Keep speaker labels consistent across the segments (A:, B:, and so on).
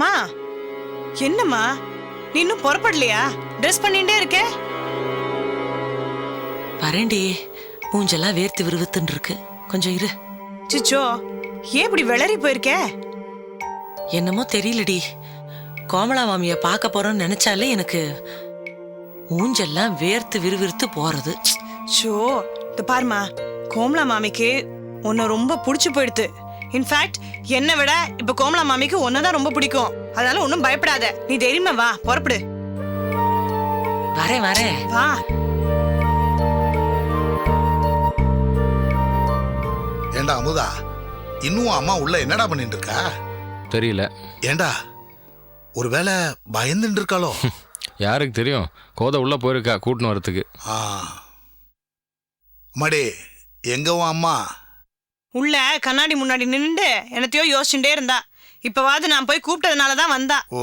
A: மா என்னம்மா இன்னும் புறப்படலையா ட்ரெஸ் பண்ணிட்டே இருக்க
B: வரேண்டி மூஞ்செல்லாம் வேர்த்து விருவத்துன்னு இருக்கு கொஞ்சம் இரு
A: சிச்சோ ஏன் இப்படி விளறி போயிருக்க
B: என்னமோ தெரியலடி கோமலா மாமிய பார்க்க போறோம்னு நினைச்சாலே எனக்கு மூஞ்செல்லாம் வேர்த்து விறுவிறுத்து போறது
A: ஷோ இந்த பாருமா கோமலா மாமிக்கு உன்னை ரொம்ப பிடிச்சி போயிடுது இன்ஃபேக்ட் என்னை விட இப்ப கோமலா மாமிக்கு தான் ரொம்ப பிடிக்கும் அதனால ஒன்னும் பயப்படாத நீ தைரியமா வா புறப்படு
B: வரேன் வரேன்
A: வா
C: ஏண்டா அமுதா இன்னும் அம்மா உள்ள என்னடா பண்ணிட்டு இருக்கா தெரியல ஏண்டா ஒருவேளை பயந்துட்டு இருக்காளோ
D: யாருக்கு தெரியும் கோதை உள்ள போயிருக்கா கூட்டின்னு வரத்துக்கு
C: மாடே எங்க உன் அம்மா
A: உள்ள கண்ணாடி முன்னாடி நின்று என்னத்தையோ யோசிச்சுட்டே இருந்தா இப்பவாது நான் போய் கூப்பிட்டதுனால தான் வந்தா
C: ஓ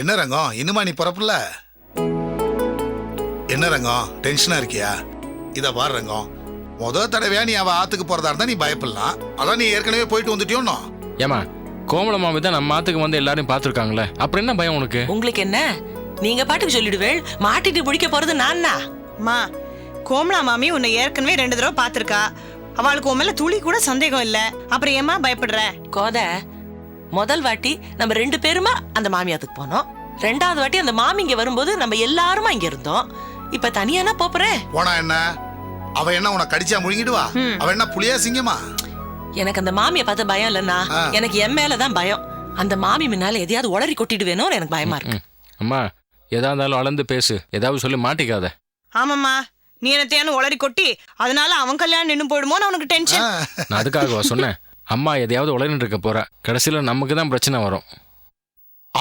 C: என்ன ரங்கம் இன்னுமா நீ பிறப்புல என்ன ரங்கம் டென்ஷனா இருக்கியா இதை பாரு ரங்கம் முத தடவையா நீ அவ ஆத்துக்கு போறதா இருந்தா நீ பயப்படலாம் அதான் நீ ஏற்கனவே போயிட்டு வந்துட்டியோ
D: ஏமா கோமல மாமி தான் நம்ம ஆத்துக்கு வந்து எல்லாரும் பாத்துருக்காங்களே அப்புறம் என்ன பயம் உனக்கு
B: உங்களுக்கு என்ன நீங்க பாட்டுக்கு சொல்லிடுவேள் மாட்டிட்டு பிடிக்க போறது நான்
A: மா கோமலா மாமி உன்னை ஏற்கனவே ரெண்டு தடவை பார்த்துருக்கா அவளுக்கு உன் மேல துளி கூட சந்தேகம் இல்ல அப்புறம் ஏமா பயப்படுற
B: கோத முதல் வாட்டி நம்ம ரெண்டு பேருமா அந்த மாமியாத்துக்கு போனோம் ரெண்டாவது வாட்டி அந்த மாமி இங்க வரும்போது நம்ம எல்லாருமா இங்க இருந்தோம் இப்ப தனியானா போறேன்
C: போனா என்ன அவ என்ன உன கடிச்சா முழுங்கிடுவா அவ என்ன புளியா சிங்கமா
B: எனக்கு அந்த மாமியை பார்த்து பயம் இல்லன்னா எனக்கு என் மேலதான் பயம் அந்த மாமி முன்னால எதையாவது உளறி வேணும்னு எனக்கு பயமா இருக்கு
D: அம்மா எதா இருந்தாலும் அளந்து பேசு ஏதாவது சொல்லி மாட்டிக்காத
A: ஆமாம்மா நீ என்னத்தையானு உளறி கொட்டி அதனால அவன் கல்யாணம் நின்று போயிடுமோன்னு அவனுக்கு டென்ஷன்
D: நான் அதுக்காகவா சொன்னேன் அம்மா எதையாவது உளறின்னு இருக்க போறா கடைசியில நமக்கு தான் பிரச்சனை வரும்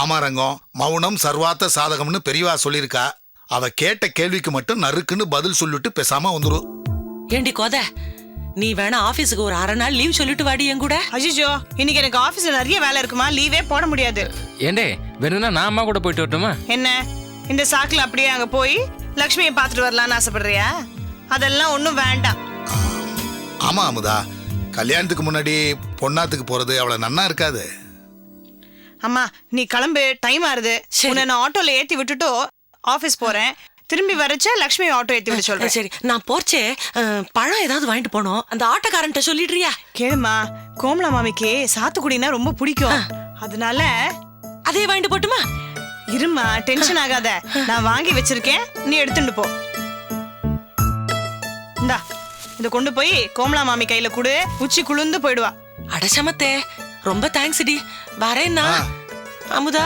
C: ஆமா ரங்கம் மௌனம் சர்வாத்த சாதகம்னு பெரியவா சொல்லியிருக்கா அவ கேட்ட கேள்விக்கு மட்டும் நறுக்குன்னு பதில் சொல்லிட்டு பேசாம வந்துரு
B: ஏண்டி கோத நீ வேணா ஆபீஸுக்கு ஒரு அரை நாள் லீவ் சொல்லிட்டு வாடி என் கூட
A: அஜிஜோ இன்னைக்கு எனக்கு ஆபீஸ்ல நிறைய வேலை இருக்குமா லீவே போட முடியாது
D: ஏண்டே வேணும்னா நான் அம்மா கூட போயிட்டு வரட்டுமா
A: என்ன இந்த சாக்குல அப்படியே அங்க போய் லக்ஷ்மியை பார்த்துட்டு வரலான்னு ஆசைப்படுறியா அதெல்லாம் ஒன்றும் வேண்டாம்
C: ஆமா அமுதா கல்யாணத்துக்கு முன்னாடி பொண்ணாத்துக்கு போறது அவ்வளவு நன்னா இருக்காது
A: அம்மா நீ கிளம்பு டைம் ஆறுது உன்னை நான் ஆட்டோல ஏத்தி விட்டுட்டு ஆபீஸ் போறேன் திரும்பி வரச்ச லக்ஷ்மி ஆட்டோ ஏத்தி விட சொல்றேன்
B: சரி நான் போச்சே பழம் ஏதாவது வாங்கிட்டு போனோம் அந்த ஆட்டோக்காரன்ட்ட சொல்லிடுறியா
A: கேளுமா கோமலா மாமிக்கு சாத்துக்குடினா ரொம்ப பிடிக்கும் அதனால
B: அதே வாங்கிட்டு போட்டுமா
A: இருமா டென்ஷன் ஆகாத நான் வாங்கி வச்சிருக்கேன் நீ எடுத்துட்டு போ இந்தா இத கொண்டு போய் கோமலா மாமி கையில குடு உச்சி குளுந்து போயிடுவா
B: அடசமத்தே ரொம்ப தேங்க்ஸ் டி வரேன்னா அமுதா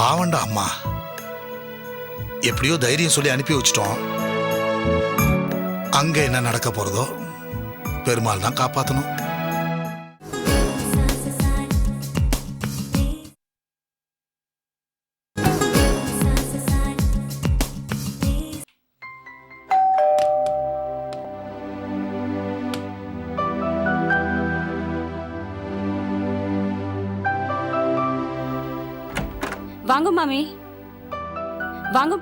C: பாவண்டா அம்மா எப்படியோ தைரியம் சொல்லி அனுப்பி வச்சிட்டோம் அங்க என்ன நடக்க போறதோ பெருமாள் தான் காப்பாத்தணும்
E: வாங்க மாமி வாங்க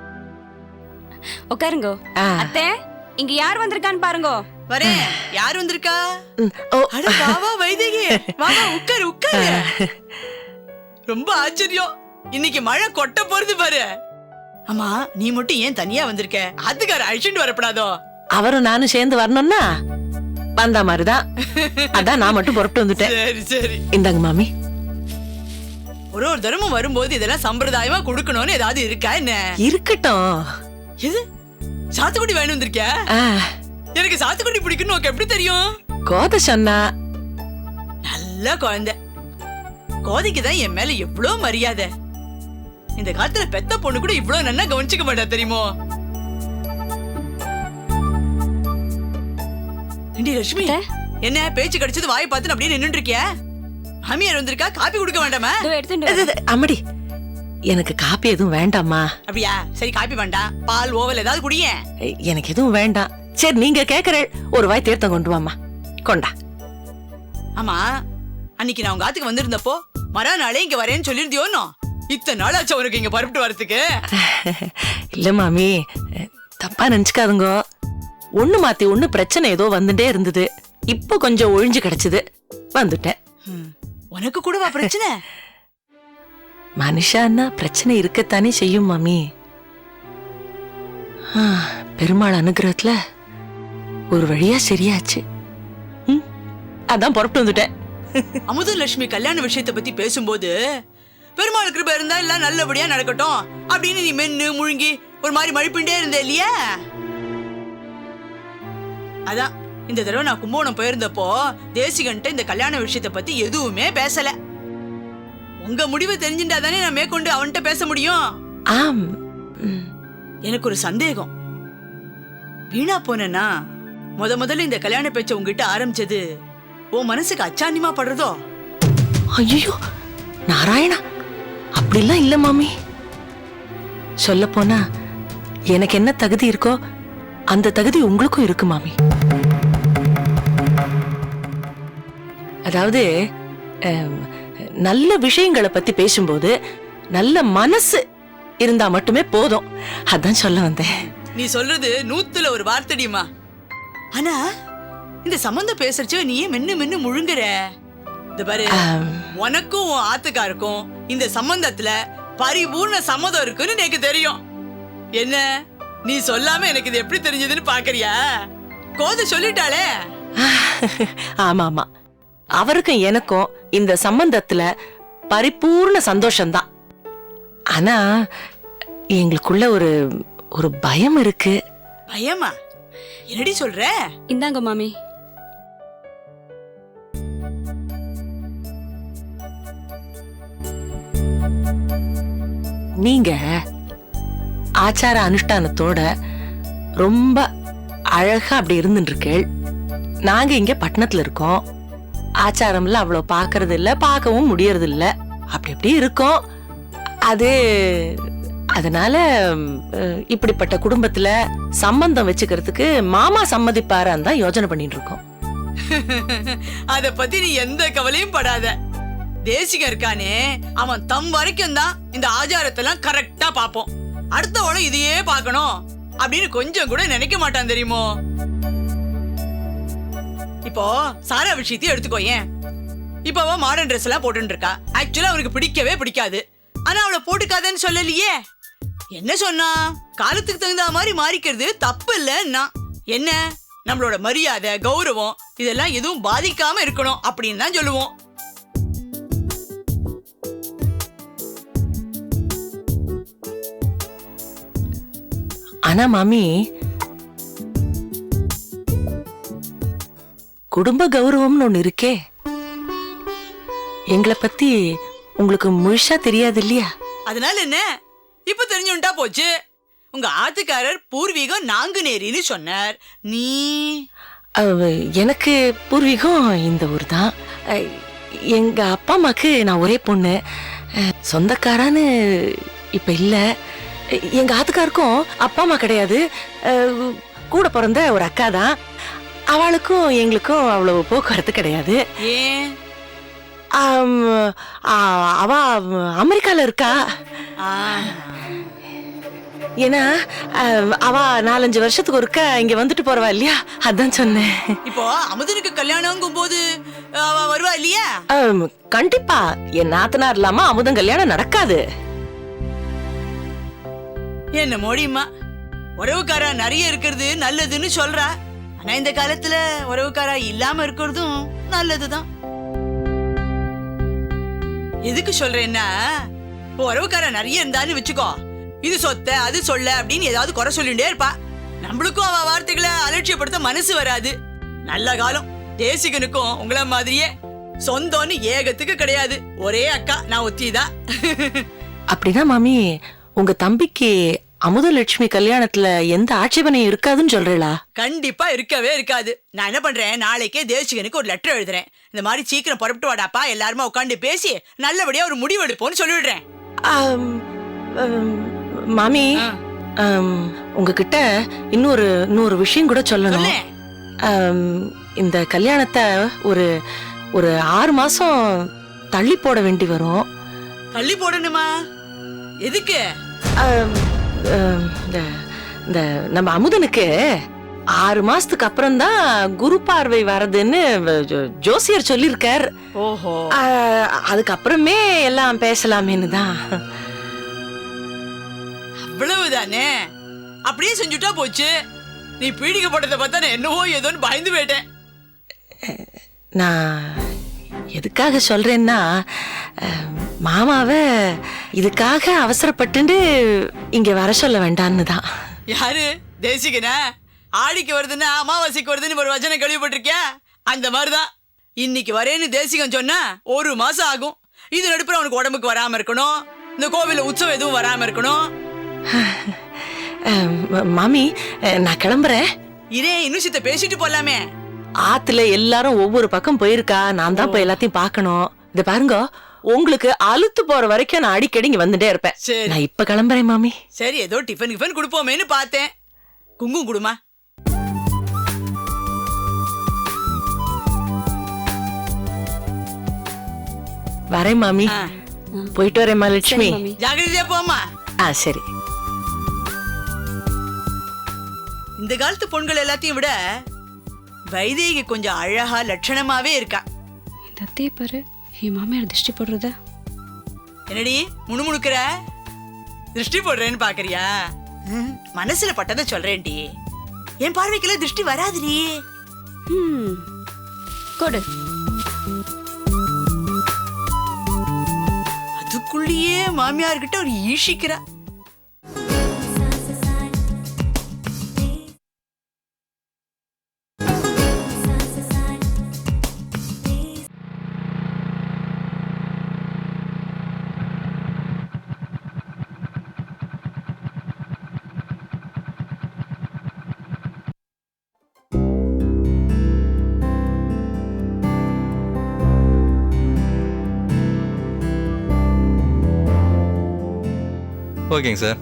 E: உட்காருங்கோ அத்தே இங்க யார் வந்திருக்கான்னு பாருங்கோ
F: வரே யார் வந்திருக்கா அட வா வைதேகி வா உட்காரு உட்காரு ரொம்ப ஆச்சரியம் இன்னைக்கு மழை கொட்ட போறது பாரு அம்மா நீ மட்டும் ஏன் தனியா வந்திருக்க அதுக்கார அவர் அழிச்சுட்டு வரப்படாதோ
B: அவரும் நானும் சேர்ந்து வரணும்னா வந்தா மாதிரிதான் அதான் நான் மட்டும் புறப்பட்டு வந்துட்டேன் சரி சரி இந்தாங்க மாமி
F: ஒரு ஒரு தரமும் வரும்போது இதெல்லாம் சம்பிரதாயமா கொடுக்கணும்னு ஏதாவது இருக்கா என்ன இருக்கட்டும் எது சாத்துக்குடி வேணும் வந்திருக்க எனக்கு சாத்துக்குடி பிடிக்கும் உனக்கு எப்படி தெரியும்
B: கோதை சொன்னா
F: நல்ல குழந்தை கோதைக்கு தான் என் மேல எவ்வளவு மரியாதை இந்த காலத்துல பெத்த பொண்ணு கூட இவ்வளோ நல்லா கவனிச்சுக்க மாட்டா தெரியுமோ லட்சுமி என்ன பேச்சு கிடைச்சது வாய் பார்த்து அப்படியே நின்று இருக்கியா மாமியார் வந்திருக்கா காப்பி கொடுக்க வேண்டாமா
E: எடுத்து
B: அம்மடி எனக்கு காப்பி எதுவும் வேண்டாம்மா
F: அப்படியா சரி காப்பி வேண்டாம் பால் ஓவல் ஏதாவது குடிய
B: எனக்கு எதுவும் வேண்டாம் சரி நீங்க கேக்குற ஒரு வாய் தேர்த்தம் கொண்டு வாமா கொண்டா
F: ஆமா அன்னைக்கு நான் உங்க ஆத்துக்கு வந்திருந்தப்போ மர நாளே இங்க வரேன்னு சொல்லியிருந்தியோனோ இத்தனை நாள் ஆச்சு அவருக்கு இங்க பரப்பிட்டு வரதுக்கு
B: இல்ல மாமி தப்பா நினைச்சுக்காதுங்க ஒண்ணு மாத்தி ஒண்ணு பிரச்சனை ஏதோ வந்துட்டே இருந்தது இப்போ கொஞ்சம் ஒழிஞ்சு கிடைச்சது வந்துட்டேன்
F: உனக்கு கூடவா பிரச்சனை
B: மனுஷான்னா பிரச்சனை இருக்கத்தானே செய்யும் மாமி பெருமாள் அனுகிரகத்துல ஒரு வழியா சரியாச்சு அதான் புறப்பட்டு வந்துட்டேன்
F: அமுதலட்சுமி கல்யாண விஷயத்தை பத்தி பேசும்போது பெருமாள் கிருப இருந்தா எல்லாம் நல்லபடியா நடக்கட்டும் அப்படின்னு நீ மென்னு முழுங்கி ஒரு மாதிரி மழுப்பிண்டே இருந்த இல்லையா அதான் இந்த தடவை நான் கும்பகோணம் போயிருந்தப்போ தேசிகன்ட்ட இந்த கல்யாண விஷயத்தை பத்தி எதுவுமே பேசல உங்க முடிவு தெரிஞ்சுட்டா தானே நான் மேற்கொண்டு அவன்கிட்ட பேச முடியும் ஆம் எனக்கு ஒரு சந்தேகம் வீணா போனா முத முதல்ல இந்த கல்யாண பேச்ச உங்ககிட்ட ஆரம்பிச்சது உன் மனசுக்கு அச்சாண்டிமா படுறதோ
B: ஐயோ நாராயணா அப்படிலாம் இல்ல மாமி சொல்ல போனா எனக்கு என்ன தகுதி இருக்கோ அந்த தகுதி உங்களுக்கும் இருக்கு மாமி அதாவது நல்ல விஷயங்களை பத்தி பேசும்போது நல்ல மனசு இருந்தா மட்டுமே போதும் அதான் சொல்ல வந்தேன்
F: நீ சொல்றது நூத்துல ஒரு வார்த்தடியுமா ஆனா இந்த சம்பந்தம் பேசுறச்சோ நீ ஏன் மென்னு மென்னு முழுங்குற இந்த பாரு உனக்கும் ஆத்துக்காருக்கும் இந்த சம்பந்தத்துல பரிபூர்ண சம்மதம் இருக்குன்னு எனக்கு தெரியும் என்ன நீ சொல்லாம எனக்கு இது எப்படி தெரிஞ்சதுன்னு பாக்குறியா கோத சொல்லிட்டாளே
B: ஆமா ஆமா அவருக்கும் எனக்கும் இந்த சம்பந்தத்துல பரிபூர்ண சந்தோஷம்தான் ஆனா எங்களுக்குள்ள ஒரு ஒரு பயம் இருக்கு
F: பயமா என்னடி சொல்ற
E: இந்தாங்க மாமி
B: நீங்க ஆச்சார அனுஷ்டானத்தோட ரொம்ப அழகா அப்படி இருந்துருக்கேள் நாங்க இங்க பட்டணத்துல இருக்கோம் ஆச்சாரம்ல அவ்வளோ பார்க்கறது இல்லை பார்க்கவும் முடியறது இல்லை அப்படி அப்படி இருக்கும் அது அதனால இப்படிப்பட்ட குடும்பத்துல சம்பந்தம் வச்சுக்கிறதுக்கு மாமா சம்மதிப்பாரான் தான் யோஜனை பண்ணிட்டு இருக்கோம்
F: அத பத்தி நீ எந்த கவலையும் படாத தேசிக இருக்கானே அவன் தம் வரைக்கும் தான் இந்த ஆச்சாரத்தெல்லாம் கரெக்டா பாப்போம் அடுத்தவனும் இதையே பார்க்கணும் அப்படின்னு கொஞ்சம் கூட நினைக்க மாட்டான் தெரியுமோ இப்போ சாரா விஷயத்தையும் எடுத்துக்கோ ஏன் இப்போ அவன் மாடர்ன் ட்ரெஸ் எல்லாம் போட்டுட்டு இருக்கா ஆக்சுவலா அவனுக்கு பிடிக்கவே பிடிக்காது ஆனா அவளை போட்டுக்காதன்னு சொல்லலையே என்ன சொன்னா காலத்துக்கு தகுந்த மாதிரி மாறிக்கிறது தப்பு இல்லைன்னா என்ன நம்மளோட மரியாதை கௌரவம் இதெல்லாம் எதுவும் பாதிக்காம இருக்கணும் அப்படின்னு தான் சொல்லுவோம்
B: ஆனா மாமி குடும்ப கௌரவம்னு ஒன்று இருக்கே எங்களை பத்தி உங்களுக்கு முழுசா தெரியாது இல்லையா
F: அதனால என்ன இப்ப தெரிஞ்சுட்டா போச்சு உங்க ஆத்துக்காரர் பூர்வீகம் நாங்குநேரின்னு சொன்னார் நீ
B: எனக்கு பூர்வீகம் இந்த ஊர் தான் எங்க அப்பா அம்மாக்கு நான் ஒரே பொண்ணு சொந்தக்காரான்னு இப்ப இல்ல எங்க ஆத்துக்காருக்கும் அப்பா அம்மா கிடையாது கூட பிறந்த ஒரு அக்கா தான் அவளுக்கும் எங்களுக்கும் அவ்வளவு போக்குவரத்து கிடையாது ஏன் அவ அமெரிக்கால இருக்கா ஏன்னா அவ நாலஞ்சு வருஷத்துக்கு ஒருக்க இங்க வந்துட்டு போறவா இல்லையா அதான் சொன்னேன்
F: இப்போ அமுதனுக்கு கல்யாணம் போது அவ வருவா இல்லையா
B: கண்டிப்பா என் நாத்தனார் இல்லாம அமுதம் கல்யாணம் நடக்காது
F: என்ன மோடிமா உறவுக்காரா நிறைய இருக்கிறது நல்லதுன்னு சொல்றா ஆனா இந்த காலத்துல உறவுக்காரா இல்லாம இருக்கிறதும் நல்லதுதான் எதுக்கு சொல்றேன்னா உறவுக்காரா நிறைய இருந்தான்னு வச்சுக்கோ இது சொத்த அது சொல்ல அப்படின்னு ஏதாவது குறை சொல்லிட்டே இருப்பா நம்மளுக்கும் அவ வார்த்தைகளை அலட்சியப்படுத்த மனசு வராது நல்ல காலம் தேசிகனுக்கும் உங்கள மாதிரியே சொந்தம்னு ஏகத்துக்கு கிடையாது ஒரே அக்கா நான் ஒத்திதான்
B: அப்படிதான் மாமி உங்க தம்பிக்கு அமுதலட்சுமி கல்யாணத்துல எந்த ஆட்சேபனையும் இருக்காதுன்னு சொல்றீங்களா
F: கண்டிப்பா இருக்கவே இருக்காது நான் என்ன பண்றேன் நாளைக்கே தேசிகனுக்கு ஒரு லெட்டர் எழுதுறேன் இந்த மாதிரி சீக்கிரம் புறப்பட்டு வாடாப்பா எல்லாருமே உட்காந்து பேசி நல்லபடியா ஒரு முடிவு எடுப்போம்னு சொல்லிடுறேன்
B: மாமி உங்ககிட்ட இன்னொரு இன்னொரு விஷயம் கூட சொல்லணும் இந்த கல்யாணத்தை ஒரு ஒரு ஆறு மாசம் தள்ளி போட வேண்டி வரும்
F: தள்ளி போடணுமா எதுக்கு
B: இந்த நம்ம அமுதனுக்கு ஆறு மாசத்துக்கு அப்புறம் தான் குரு பார்வை வரதுன்னு ஜோசியர் சொல்லியிருக்கார் ஓஹோ அதுக்கப்புறமே எல்லாம் பேசலாமேனு தான்
F: அவ்வளவுதானே அப்படியே செஞ்சுட்டா போச்சு நீ போட்டதை பார்த்தா நான் என்னவோ ஏதோன்னு பயந்து போயிட்டேன்
B: நான் எதுக்காக சொல்றேன்னா மாமாவை இதுக்காக அவசரப்பட்டு இங்க வர சொல்ல வேண்டான்னு தான்
F: யாரு தேசிகனா ஆடிக்கு வருதுன்னா அமாவாசைக்கு வருதுன்னு ஒரு வச்சனை கேள்விப்பட்டிருக்கியா அந்த மாதிரிதான் இன்னைக்கு வரேன்னு தேசிகம் சொன்னா ஒரு மாசம் ஆகும் இது நடுப்புற அவனுக்கு உடம்புக்கு வராம இருக்கணும் இந்த கோவில உற்சவம் எதுவும் வராம இருக்கணும்
B: மாமி நான் கிளம்புறேன்
F: இதே இன்னும் சித்த பேசிட்டு போலாமே
B: ஆத்துல எல்லாரும் ஒவ்வொரு பக்கம் போயிருக்கா நான் தான் போய் எல்லாத்தையும் பார்க்கணும் இதை பாருங்க உங்களுக்கு அழுத்து போற வரைக்கும் நான் அடிக்கடி இங்க வந்துட்டே இருப்பேன் சரி. நான் இப்ப கிளம்புறேன் மாமி
F: சரி ஏதோ டிஃபன் கிஃபன் கொடுப்போமேன்னு பார்த்தேன் குங்கும் குடுமா
B: வரேன் மாமி போயிட்டு வரேன் லட்சுமி
F: ஜாகிரதையா போமா ஆ சரி இந்த காலத்து பொண்கள் எல்லாத்தையும் விட வைதேகி கொஞ்சம் அழகா லட்சணமாவே இருக்கா
E: தத்தே பாரு என் மாமியார் திருஷ்டி போடுறத
F: என்னடி முணுமுணுக்கிற திருஷ்டி போடுறேன்னு பாக்குறியா மனசுல பட்டதை சொல்றேன்டி என் பார்வைக்குள்ள திருஷ்டி வராதுடி கொடு அதுக்குள்ளேயே மாமியார்கிட்ட ஒரு ஈஷிக்கிறா
G: ஓகேங்க சார்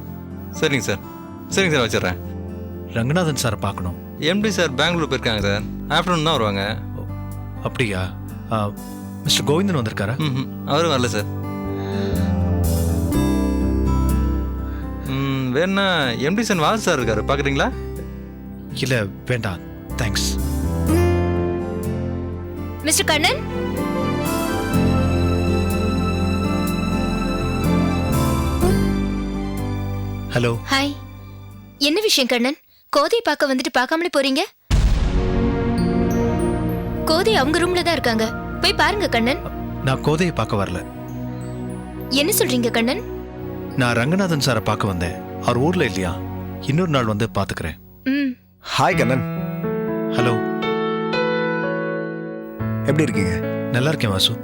G: சரிங்க சார் சரிங்க சார் வச்சிடுறேன்
H: ரங்கநாதன் சார் பார்க்கணும்
G: எம்டி சார் பெங்களூர் போயிருக்காங்க சார் ஆஃப்டர்நூன் தான் வருவாங்க
H: அப்படியா மிஸ்டர் கோவிந்தன் வந்திருக்காரா
G: அவரும் வரல சார் வேணா எம்டி சார் வாசு சார் இருக்காரு பார்க்குறீங்களா
H: இல்லை வேண்டாம் thanks mister Kannan hello
I: hi என்ன விஷயம் கண்ணன் கோதை பார்க்க வந்துட்டு பார்க்காமலே போறீங்க கோதை அவங்க ரூம்ல தான் இருக்காங்க போய் பாருங்க கண்ணன்
H: நான் கோதையை பார்க்க வரல
I: என்ன சொல்றீங்க கண்ணன்
H: நான் ரங்கநாதன் சாரை பார்க்க வந்தேன் அவர் ஊர்ல இல்லையா இன்னொரு நாள் வந்து பாத்துக்கிறேன்
I: ம்
J: ஹாய் கண்ணன் ஹலோ எப்படி இருக்கீங்க நல்லா இருக்கேன் வாசு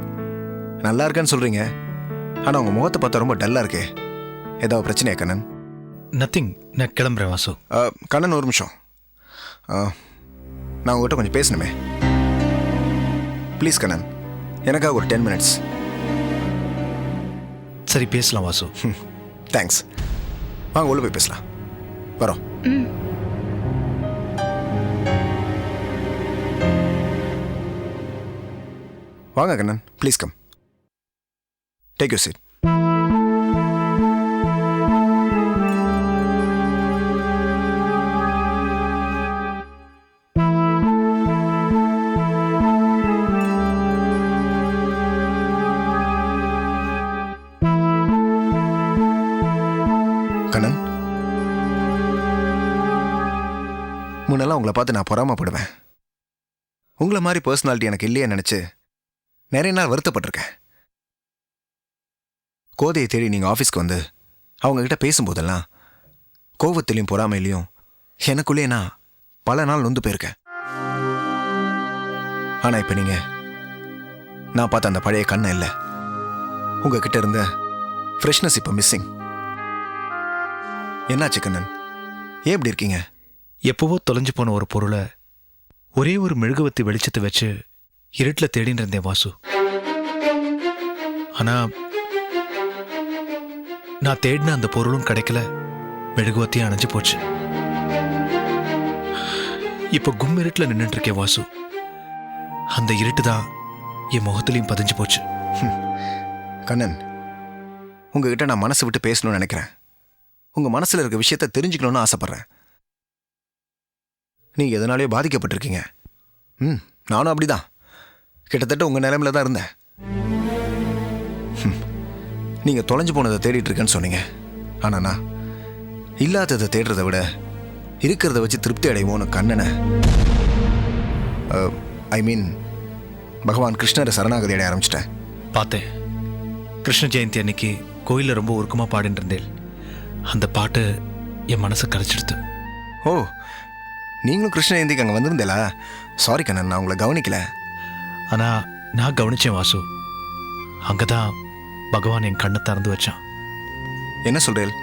J: நல்லா இருக்கேன்னு சொல்றீங்க ஆனா உங்க முகத்தை பார்த்தா ரொம்ப டல்லா இருக்கே ஏதாவது பிரச்சனையா கண்ணன்
H: நத்திங் நான் கிளம்புறேன் வாசு
J: கண்ணன் ஒரு நிமிஷம் நான் உங்ககிட்ட கொஞ்சம் பேசணுமே ப்ளீஸ் கண்ணன் எனக்காக ஒரு டென் மினிட்ஸ்
H: சரி பேசலாம் வாசு
J: தேங்க்ஸ் வாங்க உள்ள போய் பேசலாம் வரோம் வாங்க Kannan please come take you seat உங்களை பார்த்து நான் பொறாமப்படுவேன் உங்களை மாதிரி பர்சனாலிட்டி எனக்கு இல்லையே நினச்சி நிறைய நாள் வருத்தப்பட்டிருக்கேன் கோதையை தேடி நீங்கள் ஆஃபீஸ்க்கு வந்து அவங்கக்கிட்ட பேசும்போதெல்லாம் கோவத்திலையும் பொறாமையிலையும் எனக்குள்ளேயே நான் பல நாள் நொந்து போயிருக்கேன் ஆனால் இப்போ நீங்கள் நான் பார்த்த அந்த பழைய கண்ணை இல்லை உங்ககிட்ட இருந்த ஃப்ரெஷ்னஸ் இப்போ மிஸ்ஸிங் என்னாச்சு கண்ணன் ஏன் இப்படி இருக்கீங்க
H: எப்போவோ தொலைஞ்சு போன ஒரு பொருளை ஒரே ஒரு மெழுகுவத்தி வெளிச்சத்தை வச்சு இருட்டில் தேடின்னு இருந்தேன் வாசு ஆனால் நான் தேடின அந்த பொருளும் கிடைக்கல மெழுகுவத்தையும் அணைஞ்சு போச்சு இப்போ கும் இருட்டில் நின்றுட்டு இருக்கேன் வாசு அந்த இருட்டு தான் என் முகத்துலையும் பதிஞ்சு போச்சு
J: கண்ணன் உங்ககிட்ட நான் மனசு விட்டு பேசணும்னு நினைக்கிறேன் உங்கள் மனசில் இருக்க விஷயத்த தெரிஞ்சுக்கணும்னு ஆசைப்பட்றேன் நீங்கள் எதனாலேயோ பாதிக்கப்பட்டிருக்கீங்க ம் நானும் அப்படி தான் கிட்டத்தட்ட உங்கள் நிலைமையில தான் இருந்தேன் நீங்கள் தொலைஞ்சு போனதை தேடிட்டு இருக்கேன்னு சொன்னீங்க ஆனாண்ணா இல்லாததை தேடுறதை விட இருக்கிறத வச்சு திருப்தி அடைவோன்னு கண்ணனை ஐ மீன் பகவான் கிருஷ்ணரை சரணாகதி அடைய ஆரம்பிச்சிட்டேன்
H: பார்த்தேன் கிருஷ்ண ஜெயந்தி அன்னைக்கு கோயிலில் ரொம்ப உருக்கமாக பாடிட்டு இருந்தேன் அந்த பாட்டு என் மனசை கரைச்சிடுது
J: ஓ நீங்களும் கிருஷ்ண ஜெயந்திக்கு அங்கே வந்திருந்தேலா சாரி கண்ணன் நான் உங்களை கவனிக்கல
H: ஆனால் நான் கவனித்தேன் வாசு அங்கே தான் பகவான் என் கண்ணை திறந்து வச்சான் என்ன சொல்கிறேன்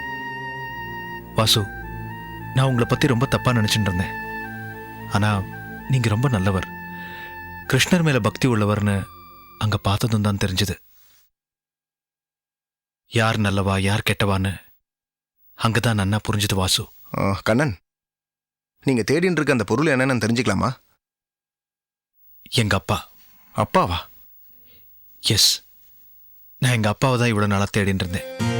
H: வாசு நான் உங்களை பற்றி ரொம்ப தப்பாக நினச்சிட்டு இருந்தேன் ஆனால் நீங்கள் ரொம்ப நல்லவர் கிருஷ்ணர் மேலே பக்தி உள்ளவர்னு அங்கே பார்த்ததும் தான் தெரிஞ்சுது யார் நல்லவா யார் கெட்டவான்னு அங்கே தான் நன்னா புரிஞ்சுது வாசு
J: கண்ணன் நீங்கள் தேடின்னு இருக்க அந்த பொருள் என்னன்னு தெரிஞ்சுக்கலாமா எங்கள் அப்பா அப்பாவா
H: எஸ் நான் எங்கள் அப்பாவை தான் இவ்வளோ நாளாக தேடின்னு இருந்தேன்